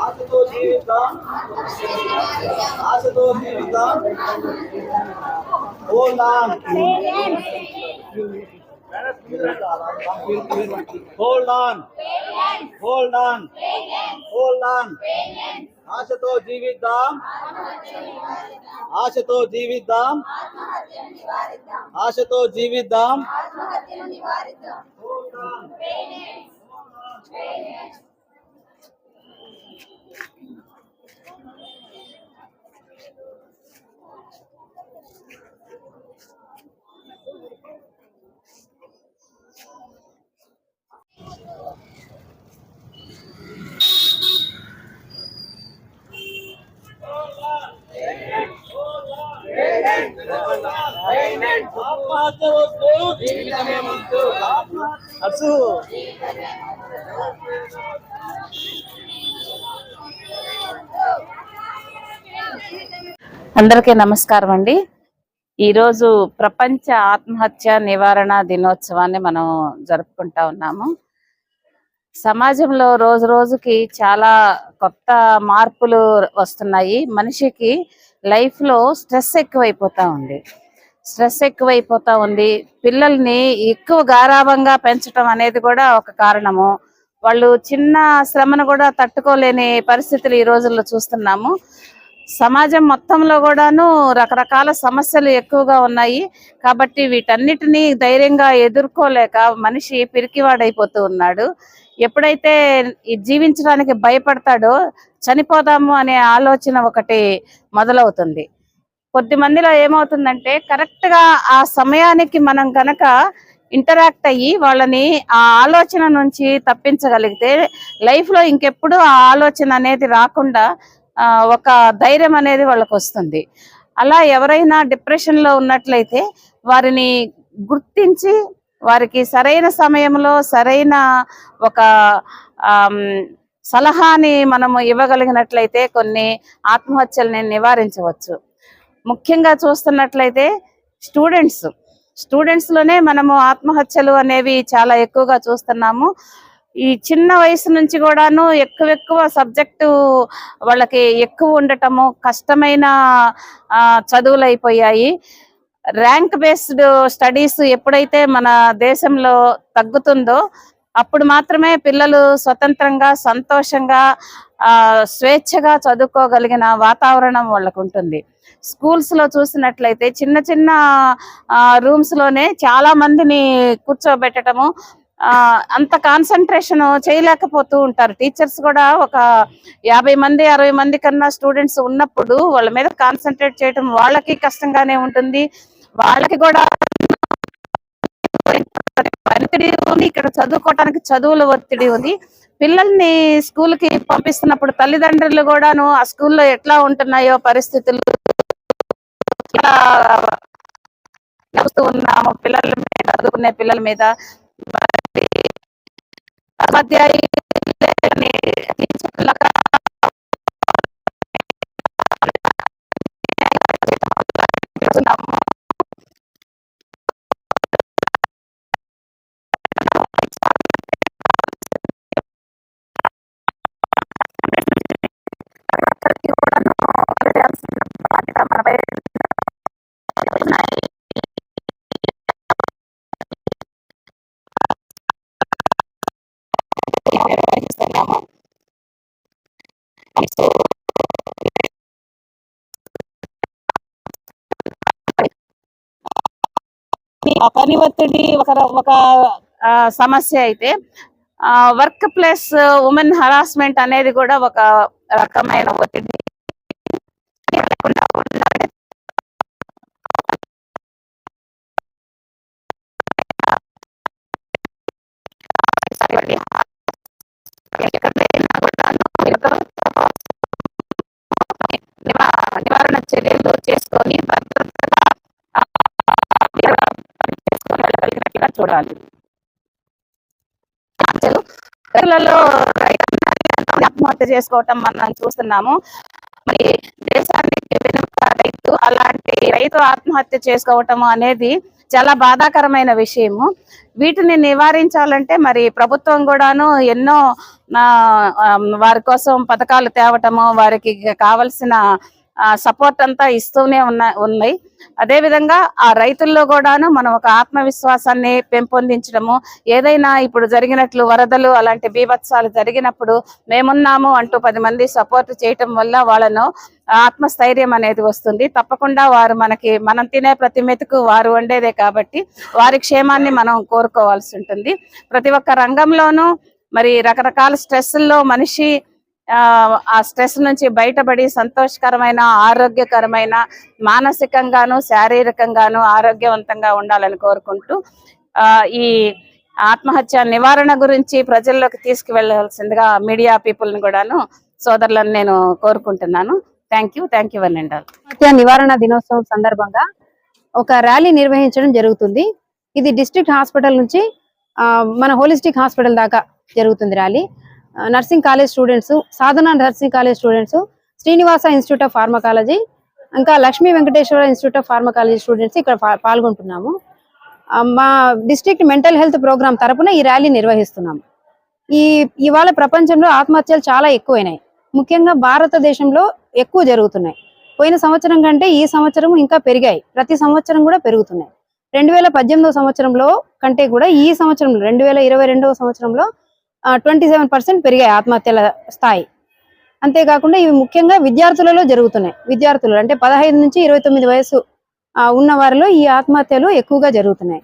ఆశతో జీవిద్దాం ఆశతో జీవిద్దాం hold on hold on hold on hold on ఆశతో జీవిద్దాం ఆశతో జీవిద్దాం ఆశతో జీవిద్దాం అసు అందరికీ నమస్కారం అండి. ఈరోజు ప్రపంచ ఆత్మహత్య నివారణ దినోత్సవాన్ని మనం జరుపుకుంటా ఉన్నాము. సమాజంలో రోజు రోజుకి చాలా కొత్త మార్పులు వస్తున్నాయి. మనిషికి లైఫ్లో స్ట్రెస్ ఎక్కువైపోతా ఉంది. స్ట్రెస్ ఎక్కువైపోతా ఉంది. పిల్లల్ని ఎక్కువ గారాభంగా పెంచడం అనేది కూడా ఒక కారణము. వాళ్ళు చిన్న శ్రమను కూడా తట్టుకోలేని పరిస్థితులు ఈ రోజుల్లో చూస్తున్నాము. సమాజం మొత్తంలో కూడాను రకరకాల సమస్యలు ఎక్కువగా ఉన్నాయి. కాబట్టి వీటన్నిటిని ధైర్యంగా ఎదుర్కోలేక మనిషి పిరికివాడైపోతూ ఉన్నాడు. ఎప్పుడైతే ఈ జీవించడానికి భయపడతాడో చనిపోదాము అనే ఆలోచన ఒకటి మొదలవుతుంది. కొద్ది మందిలో ఏమవుతుందంటే కరెక్ట్గా ఆ సమయానికి మనం కనుక ఇంటరాక్ట్ అయ్యి వాళ్ళని ఆ ఆలోచన నుంచి తప్పించగలిగితే లైఫ్లో ఇంకెప్పుడు ఆ ఆలోచన అనేది రాకుండా ఒక ధైర్యం అనేది వాళ్ళకి వస్తుంది. అలా ఎవరైనా డిప్రెషన్లో ఉన్నట్లయితే వారిని గుర్తించి వారికి సరైన సమయంలో సరైన ఒక సలహాని మనము ఇవ్వగలిగినట్లయితే కొన్ని ఆత్మహత్యల్ని నివారించవచ్చు. ముఖ్యంగా చూస్తున్నట్లయితే స్టూడెంట్స్. స్టూడెంట్స్లోనే మనము ఆత్మహత్యలు అనేవి చాలా ఎక్కువగా చూస్తున్నాము. ఈ చిన్న వయసు నుంచి కూడాను ఎక్కువ ఎక్కువ సబ్జెక్టు వాళ్ళకి ఎక్కువ ఉండటము కష్టమైన ఆ, చదువులు అయిపోయాయి. ర్యాంక్ బేస్డ్ స్టడీస్ ఎప్పుడైతే మన దేశంలో తగ్గుతుందో అప్పుడు మాత్రమే పిల్లలు స్వతంత్రంగా సంతోషంగా ఆ స్వేచ్ఛగా చదువుకోగలిగిన వాతావరణం వాళ్ళకు ఉంటుంది. స్కూల్స్లో చూసినట్లయితే చిన్న చిన్న రూమ్స్లోనే చాలా మందిని కూర్చోబెట్టడము ఆ అంత కాన్సన్ట్రేషన్ చేయలేకపోతూ ఉంటారు. టీచర్స్ కూడా ఒక యాభై మంది అరవై మంది కన్నా స్టూడెంట్స్ ఉన్నప్పుడు వాళ్ళ మీద కాన్సన్ట్రేట్ చేయడం వాళ్ళకి కష్టంగానే ఉంటుంది. వాళ్ళకి కూడా ఒత్తిడి ఉంది. ఇక్కడ చదువుకోవటానికి చదువుల ఒత్తిడి ఉంది. పిల్లల్ని స్కూల్కి పంపిస్తున్నప్పుడు తల్లిదండ్రులు కూడాను ఆ స్కూల్లో ఎట్లా ఉంటున్నాయో పరిస్థితులు చూస్తూ ఉన్నాము పిల్లల మీద చదువుకునే పిల్లల మీద మరి పని ఒత్తిడి ఒక ఒక ఆ, సమస్య అయితే వర్క్ ప్లేస్ ఉమెన్ హరాస్మెంట్ అనేది కూడా ఒక రకమైన ఒత్తిడి. చూడాలి. రైతులలో ఆత్మహత్య చేసుకోవటం మనం చూస్తున్నాము. మరి దేశానికి వెనుక రైతు అలాంటి రైతు ఆత్మహత్య చేసుకోవటం అనేది చాలా బాధాకరమైన విషయము. వీటిని నివారించాలంటే మరి ప్రభుత్వం కూడాను ఎన్నో వారి కోసం పథకాలు తేవటము వారికి కావలసిన సపోర్ట్ అంతా ఇస్తూనే ఉన్న ఉన్నాయి. అదే విధంగా ఆ రైతుల్లో కూడాను మనం ఒక ఆత్మవిశ్వాసాన్ని పెంపొందించడము ఏదైనా ఇప్పుడు జరిగినట్లు వరదలు అలాంటి బీభత్సాలు జరిగినప్పుడు మేమున్నాము అంటూ పది మంది సపోర్ట్ చేయటం వల్ల వాళ్ళను ఆత్మస్థైర్యం అనేది వస్తుంది. తప్పకుండా వారు మనకి మనం తినే ప్రతి మెతుకు వారు వండేదే కాబట్టి వారి క్షేమాన్ని మనం కోరుకోవాల్సి ఉంటుంది. ప్రతి ఒక్క రంగంలోనూ మరి రకరకాల స్ట్రెస్ల్లో మనిషి ఆ, ఆ స్ట్రెస్ నుంచి బయటపడి సంతోషకరమైన ఆరోగ్యకరమైన మానసికంగాను శారీరకంగాను ఆరోగ్యవంతంగా ఉండాలని కోరుకుంటూ ఆ, ఈ ఆత్మహత్య నివారణ గురించి ప్రజల్లోకి తీసుకువెళ్ళాల్సిందిగా మీడియా పీపుల్ని కూడాను సోదరులను నేను కోరుకుంటున్నాను. థ్యాంక్ యూ థ్యాంక్ యూ అండి ఆత్మహత్య నివారణ దినోత్సవం సందర్భంగా ఒక ర్యాలీ నిర్వహించడం జరుగుతుంది. ఇది డిస్ట్రిక్ట్ హాస్పిటల్ నుంచి ఆ, మన హోలిస్టిక్ హాస్పిటల్ దాకా జరుగుతుంది rally. Nursing college students Sadhana nursing college students Srinivasa institute of pharmacology ఇంకా Lakshmi Venkateswara institute of pharmacology students ఇక్కడ పాల్గొంటున్నాము. మా డిస్ట్రిక్ట్ మెంటల్ హెల్త్ ప్రోగ్రామ్ తరపున ఈ ర్యాలీ నిర్వహిస్తున్నాము. ఈ ఇవాళ ప్రపంచంలో ఆత్మహత్యలు చాలా ఎక్కువైనాయి. ముఖ్యంగా భారతదేశంలో ఎక్కువ జరుగుతున్నాయి. పోయిన సంవత్సరం కంటే ఈ సంవత్సరం ఇంకా పెరిగాయి. ప్రతి సంవత్సరం కూడా పెరుగుతున్నాయి. రెండు వేల పద్దెనిమిదవ సంవత్సరంలో కంటే కూడా ఈ సంవత్సరం రెండు వేల ఇరవై రెండవ సంవత్సరంలో ట్వంటీ సెవెన్ పర్సెంట్ పెరిగాయి ఆత్మహత్యల స్థాయి. అంతేకాకుండా ఇవి ముఖ్యంగా విద్యార్థులలో జరుగుతున్నాయి. విద్యార్థులు అంటే పదహైదు నుంచి ఇరవై తొమ్మిది వయసు ఆ, ఉన్న వారిలో ఈ ఆత్మహత్యలు ఎక్కువగా జరుగుతున్నాయి.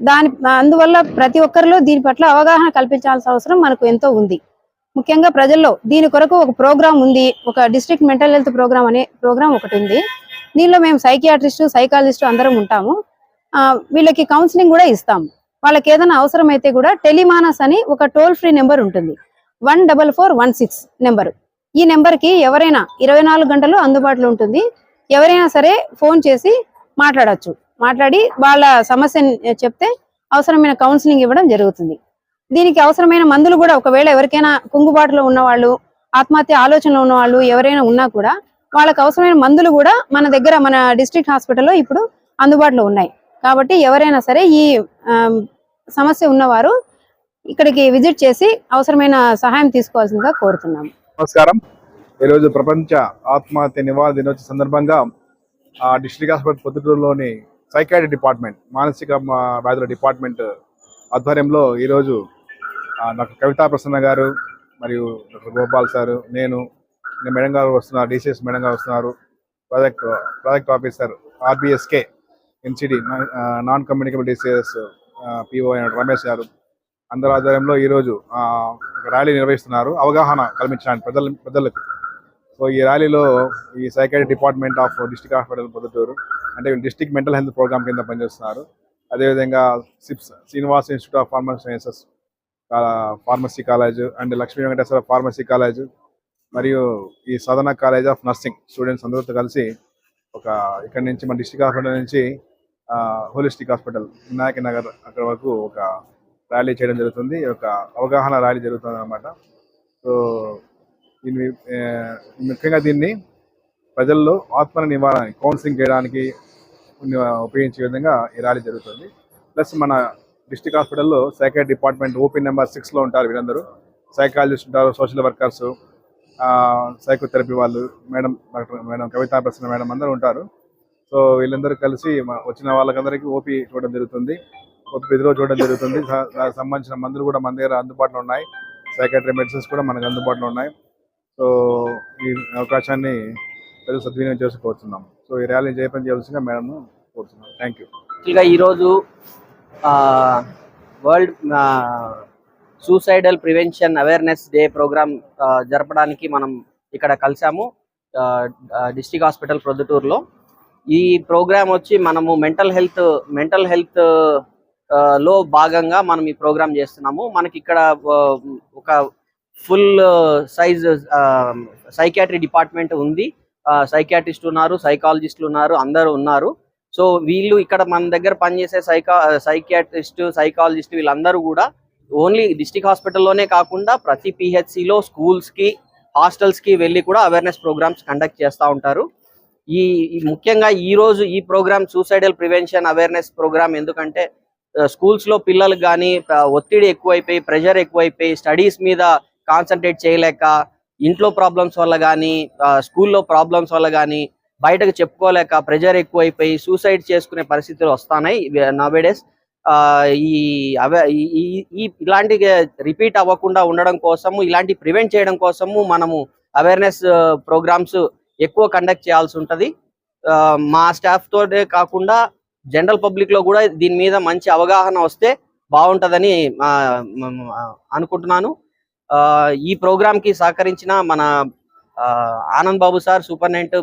దాని అందువల్ల ప్రతి ఒక్కరిలో దీని పట్ల అవగాహన కల్పించాల్సిన అవసరం మనకు ఎంతో ఉంది. ముఖ్యంగా ప్రజల్లో దీని కొరకు ఒక ప్రోగ్రామ్ ఉంది. ఒక డిస్ట్రిక్ట్ మెంటల్ హెల్త్ ప్రోగ్రామ్ అనే ప్రోగ్రామ్ ఒకటి ఉంది. దీనిలో మేము సైకియాట్రిస్టు సైకాలజిస్టు అందరం ఉంటాము. ఆ, వీళ్ళకి కౌన్సిలింగ్ కూడా ఇస్తాము. వాళ్ళకి ఏదైనా అవసరం అయితే కూడా టెలిమానస్ అని ఒక టోల్ ఫ్రీ నెంబర్ ఉంటుంది. One double four one six number. ఈ నెంబర్కి ఎవరైనా ఇరవై నాలుగు గంటలు అందుబాటులో ఉంటుంది. ఎవరైనా సరే ఫోన్ చేసి మాట్లాడొచ్చు. మాట్లాడి వాళ్ళ సమస్యని చెప్తే అవసరమైన కౌన్సిలింగ్ ఇవ్వడం జరుగుతుంది. దీనికి అవసరమైన మందులు కూడా ఒకవేళ ఎవరికైనా కుంగుబాటులో ఉన్న వాళ్ళు ఆత్మహత్య ఆలోచనలో ఉన్న వాళ్ళు ఎవరైనా ఉన్నా కూడా వాళ్ళకు అవసరమైన మందులు కూడా మన దగ్గర మన డిస్ట్రిక్ట్ హాస్పిటల్లో ఇప్పుడు అందుబాటులో ఉన్నాయి. కాబట్టి ఎవరైనా సరే ఈ సమస్య ఉన్నవారు ఇక్కడికి విజిట్ చేసి అవసరమైన సహాయం తీసుకోవాల్సిందిగా కోరుతున్నాము నమస్కారం. ఈరోజు ప్రపంచ ఆత్మహత్య నివారణ దినోత్సవ సందర్భంగా ఆ డిస్ట్రిక్ట్ హాస్పిటల్ పొద్దుటూరులోని సైకాట్రీ డిపార్ట్మెంట్ మానసిక వ్యాధుల డిపార్ట్మెంట్ ఆధ్వర్యంలో ఈరోజు ఆ, డాక్టర్ కవితా ప్రసన్న గారు మరియు డాక్టర్ గోపాల్ సారు నేను నేను మేడం గారు వస్తున్నారు డిసిఎస్ మేడం గారు వస్తున్నారు project project officer RBSK NCD non communicable DCS PO Ramesh garu అందరి ఆధ్వర్యంలో ఈరోజు ఒక ర్యాలీ నిర్వహిస్తున్నారు. అవగాహన కల్పించడానికి ప్రజల ప్రజలకు సో ఈ ర్యాలీలో ఈ psychiatry department of district hospital Proddatur అంటే డిస్ట్రిక్ట్ మెంటల్ హెల్త్ ప్రోగ్రామ్ కింద పనిచేస్తున్నారు. అదేవిధంగా SIPS Srinivas institute of pharmacy sciences pharmacy college and Lakshmi Venkateswara pharmacy college మరియు ఈ Sadhana college of nursing students అందరితో కలిసి ఒక ఇక్కడ నుంచి మన డిస్ట్రిక్ట్ హాస్పిటల్ నుంచి హోలిస్టిక్ హాస్పిటల్ వినాయక నగర్ అక్కడ వరకు ఒక ర్యాలీ చేయడం జరుగుతుంది. ఒక అవగాహన ర్యాలీ జరుగుతుంది అనమాట సో దీన్ని ముఖ్యంగా దీన్ని ప్రజల్లో ఆత్మ నివారణ కౌన్సిలింగ్ చేయడానికి ఉపయోగించే విధంగా ఈ ర్యాలీ జరుగుతుంది. ప్లస్ మన డిస్ట్రిక్ట్ హాస్పిటల్లో సైకాట్రీ డిపార్ట్మెంట్ ఓపీ నెంబర్ సిక్స్లో ఉంటారు వీరందరూ. సైకాలజిస్ట్ ఉంటారు సోషల్ వర్కర్స్ సైకోథెరపీ వాళ్ళు madam doctor madam Kavitha Prasanna madam అందరూ ఉంటారు. సో వీళ్ళందరూ కలిసి వచ్చిన వాళ్ళకందరికీ ఓపీ చూడడం జరుగుతుంది. ఓపీ ప్రతిరోజు చూడడం జరుగుతుంది. దానికి సంబంధించిన మందులు కూడా మన దగ్గర అందుబాటులో ఉన్నాయి. సైకాట్రీ మెడిసిన్స్ కూడా మనకు అందుబాటులో ఉన్నాయి. సో ఈ అవకాశాన్ని ప్రజలు సద్వినియోగం చేసుకోవచ్చున్నాం. సో ఈ ర్యాలీ జయపని చేయాల్సిందిగా మేడం కోరుతున్నాం థ్యాంక్ యూ ఇక ఈరోజు world suicidal prevention awareness day programme జరపడానికి మనం ఇక్కడ కలిసాము డిస్టిక్ హాస్పిటల్ ప్రొద్దుటూరులో. ఈ ప్రోగ్రామ్ వచ్చి మనము మెంటల్ హెల్త్ మెంటల్ హెల్త్లో భాగంగా మనం ఈ ప్రోగ్రామ్ చేస్తున్నాము. మనకి ఇక్కడ ఒక ఫుల్ సైజ్ సైకాట్రీ డిపార్ట్మెంట్ ఉంది. సైకాట్రిస్ట్ ఉన్నారు సైకాలజిస్టులు ఉన్నారు అందరూ ఉన్నారు. సో వీళ్ళు ఇక్కడ మన దగ్గర పనిచేసే సైకా సైకాట్రిస్ట్ సైకాలజిస్ట్ వీళ్ళందరూ కూడా ఓన్లీ డిస్టిక్ హాస్పిటల్లోనే కాకుండా ప్రతి పిహెచ్సిలో స్కూల్స్కి హాస్టల్స్కి వెళ్ళి కూడా అవేర్నెస్ ప్రోగ్రామ్స్ కండక్ట్ చేస్తూ ఉంటారు. ఈ ముఖ్యంగా ఈ రోజు ఈ programme suicidal prevention awareness programme ఎందుకంటే స్కూల్స్లో పిల్లలకు కానీ ఒత్తిడి ఎక్కువైపోయి ప్రెషర్ ఎక్కువైపోయి స్టడీస్ మీద కాన్సన్ట్రేట్ చేయలేక ఇంట్లో ప్రాబ్లమ్స్ వల్ల కానీ స్కూల్లో ప్రాబ్లమ్స్ వల్ల కానీ బయటకు చెప్పుకోలేక ప్రెషర్ ఎక్కువైపోయి సూసైడ్ చేసుకునే పరిస్థితులు వస్తున్నాయి నవేడేస్ ఈ అవే ఈ- ఈ ఇలాంటి రిపీట్ అవ్వకుండా ఉండడం కోసము ఇలాంటి ప్రివెంట్ చేయడం కోసము మనము అవేర్నెస్ ప్రోగ్రామ్స్ ఎక్కువ కండక్ట్ చేయాల్సి ఉంటది. ఆ, మా స్టాఫ్ కాకుండా జనరల్ పబ్లిక్లో కూడా దీని మీద మంచి అవగాహన వస్తే బాగుంటదని అనుకుంటున్నాను. ఆ, ఈ ప్రోగ్రామ్కి సహకరించిన మన ఆ, Anand Babu sir superintendent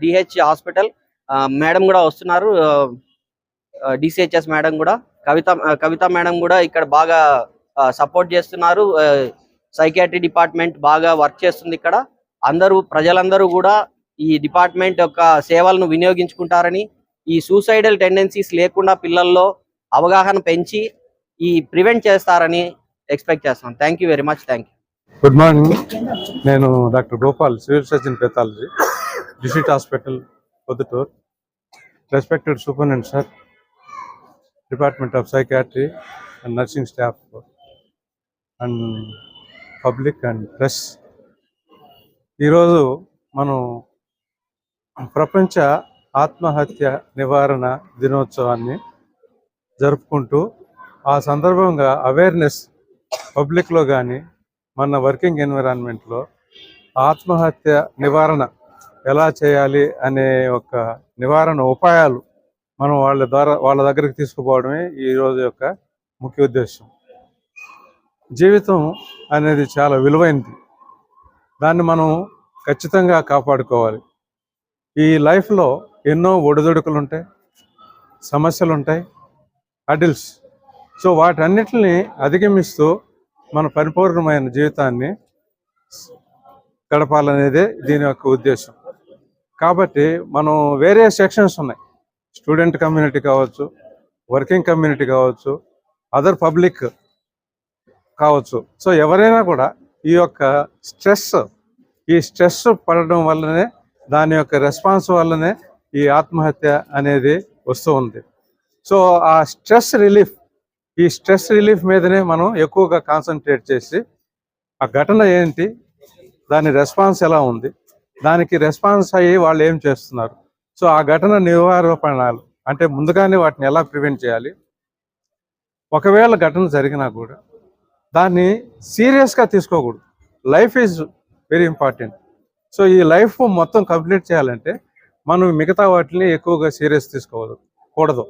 DH hospital madam కూడా వస్తున్నారు. డిసిహెచ్ఎస్ మేడం కూడా కవిత కవిత మేడం కూడా ఇక్కడ బాగా సపోర్ట్ చేస్తున్నారు. సైకాట్రీ డిపార్ట్మెంట్ బాగా వర్క్ చేస్తుంది ఇక్కడ. అందరూ ప్రజలందరూ కూడా ఈ డిపార్ట్మెంట్ యొక్క సేవలను వినియోగించుకుంటారని ఈ సూసైడల్ టెండెన్సీస్ లేకుండా పిల్లల్లో అవగాహన పెంచి ఈ ప్రివెంట్ చేస్తారని ఎక్స్పెక్ట్ చేస్తున్నాం thank you very much. Thank you. Good morning. నేను doctor Gopal civil surgeon pathology district hospital Proddatur. Respected superintendent sir department of psychiatry and nursing staff and public and press ఈరోజు మనం ప్రపంచ ఆత్మహత్య నివారణ దినోత్సవాన్ని జరుపుకుంటూ ఆ సందర్భంగా అవేర్నెస్ పబ్లిక్లో కానీ మన వర్కింగ్ ఎన్విరాన్మెంట్లో ఆత్మహత్య నివారణ ఎలా చేయాలి అనే ఒక నివారణ ఉపాయాలు మనం వాళ్ళ ద్వారా వాళ్ళ దగ్గరికి తీసుకుపోవడమే ఈ రోజు యొక్క ముఖ్య ఉద్దేశం. జీవితం అనేది చాలా విలువైనది. దాన్ని మనం ఖచ్చితంగా కాపాడుకోవాలి. ఈ లైఫ్లో ఎన్నో ఒడిదొడుకులు ఉంటాయి సమస్యలు ఉంటాయి అడిల్స్. సో వాటన్నిటిని అధిగమిస్తూ మన పరిపూర్ణమైన జీవితాన్ని గడపాలనేదే దీని యొక్క ఉద్దేశం. కాబట్టి మనం వేరే సెక్షన్స్ ఉన్నాయి. స్టూడెంట్ కమ్యూనిటీ కావచ్చు వర్కింగ్ కమ్యూనిటీ కావచ్చు అదర్ పబ్లిక్ కావచ్చు. సో ఎవరైనా కూడా ఈ యొక్క స్ట్రెస్ ఈ స్ట్రెస్ పడడం వల్లనే దాని యొక్క రెస్పాన్స్ వల్లనే ఈ ఆత్మహత్య అనేది వస్తూ ఉంది. సో ఆ స్ట్రెస్ రిలీఫ్ ఈ స్ట్రెస్ రిలీఫ్ మీదనే మనం ఎక్కువగా కాన్సన్ట్రేట్ చేసి ఆ ఘటన ఏంటి దాని రెస్పాన్స్ ఎలా ఉంది దానికి రెస్పాన్స్ అయ్యి వాళ్ళు ఏం చేస్తున్నారు. సో ఆ ఘటన నివారణలు అంటే ముందుగానే వాటిని ఎలా ప్రివెంట్ చేయాలి ఒకవేళ ఘటన జరిగినా కూడా దాన్ని సీరియస్గా తీసుకోకూడదు. Life is very important. So ఈ లైఫ్ మొత్తం కంప్లీట్ చేయాలంటే మనం మిగతా వాటిని ఎక్కువగా సీరియస్ తీసుకోవద్దు కూడదు.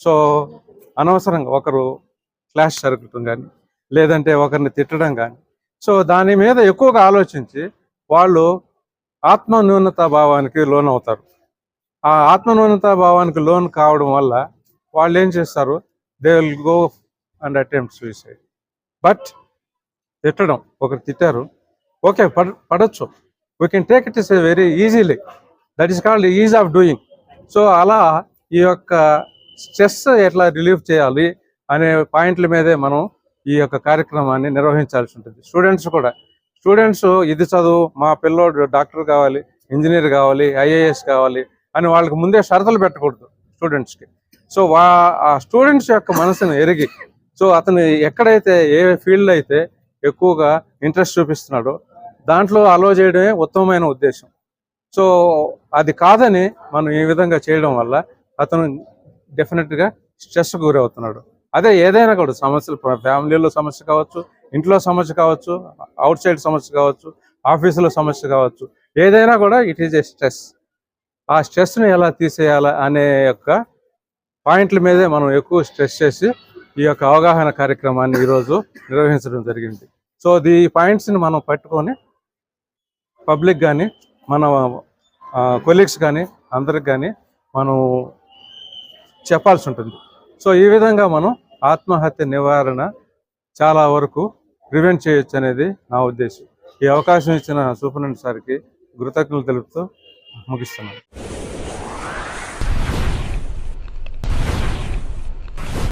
సో అనవసరంగా ఒకరు క్లాష్ జరగటం కానీ లేదంటే ఒకరిని తిట్టడం కానీ సో దాని మీద ఎక్కువగా ఆలోచించి వాళ్ళు ఆత్మ న్యూనతా భావానికి లోన్ అవుతారు. ఆ ఆత్మ న్యూనతా భావానికి లోన్ కావడం వల్ల వాళ్ళు ఏం చేస్తారు? They will go and attempt suicide but తిట్టడం ఒకరు తిట్టారు ఓకే పడ పడచ్చు. We can take it is very easily that is called ease of doing so అలా ఈ యొక్క స్ట్రెస్ ఎట్లా రిలీఫ్ చేయాలి అనే పాయింట్ల మీదే మనం ఈ యొక్క కార్యక్రమాన్ని నిర్వహించాల్సి ఉంటుంది. స్టూడెంట్స్ కూడా. స్టూడెంట్స్ ఇది చదువు మా పిల్లోడు డాక్టర్ కావాలి ఇంజనీర్ కావాలి ఐఏఎస్ కావాలి అని వాళ్ళకి ముందే షరతులు పెట్టకూడదు స్టూడెంట్స్కి సో వా ఆ స్టూడెంట్స్ యొక్క మనసును ఎరిగి సో అతను ఎక్కడైతే ఏ ఫీల్డ్ అయితే ఎక్కువగా ఇంట్రెస్ట్ చూపిస్తున్నాడో దాంట్లో అలో చేయడమే ఉత్తమమైన ఉద్దేశం. సో అది కాదని మనం ఈ విధంగా చేయడం వల్ల అతను డెఫినెట్గా స్ట్రెస్ గురవుతున్నాడు. అదే ఏదైనా కూడా సమస్యలు ఫ్యామిలీలో సమస్య కావచ్చు ఇంట్లో సమస్య కావచ్చు అవుట్ సైడ్ సమస్య కావచ్చు ఆఫీసులో సమస్య కావచ్చు ఏదైనా కూడా ఇట్ ఈజ్ ఏ స్ట్రెస్ ఆ స్ట్రెస్ని ఎలా తీసేయాలా అనే యొక్క పాయింట్ల మీదే మనం ఎక్కువ స్ట్రెస్ చేసి ఈ యొక్క అవగాహన కార్యక్రమాన్ని ఈరోజు నిర్వహించడం జరిగింది. సో ఈ పాయింట్స్ని మనం పట్టుకొని పబ్లిక్ కానీ మన కొలీగ్స్ కానీ అందరికి కానీ మనం చెప్పాల్సి ఉంటుంది. సో ఈ విధంగా మనం ఆత్మహత్య నివారణ చాలా వరకు ప్రివెంట్ చేయొచ్చు అనేది నా ఉద్దేశం. ఈ అవకాశం ఇచ్చిన సూపరింటెండెంట్ సార్కి కృతజ్ఞతలు తెలుపుతూ ముగిస్తున్నాను.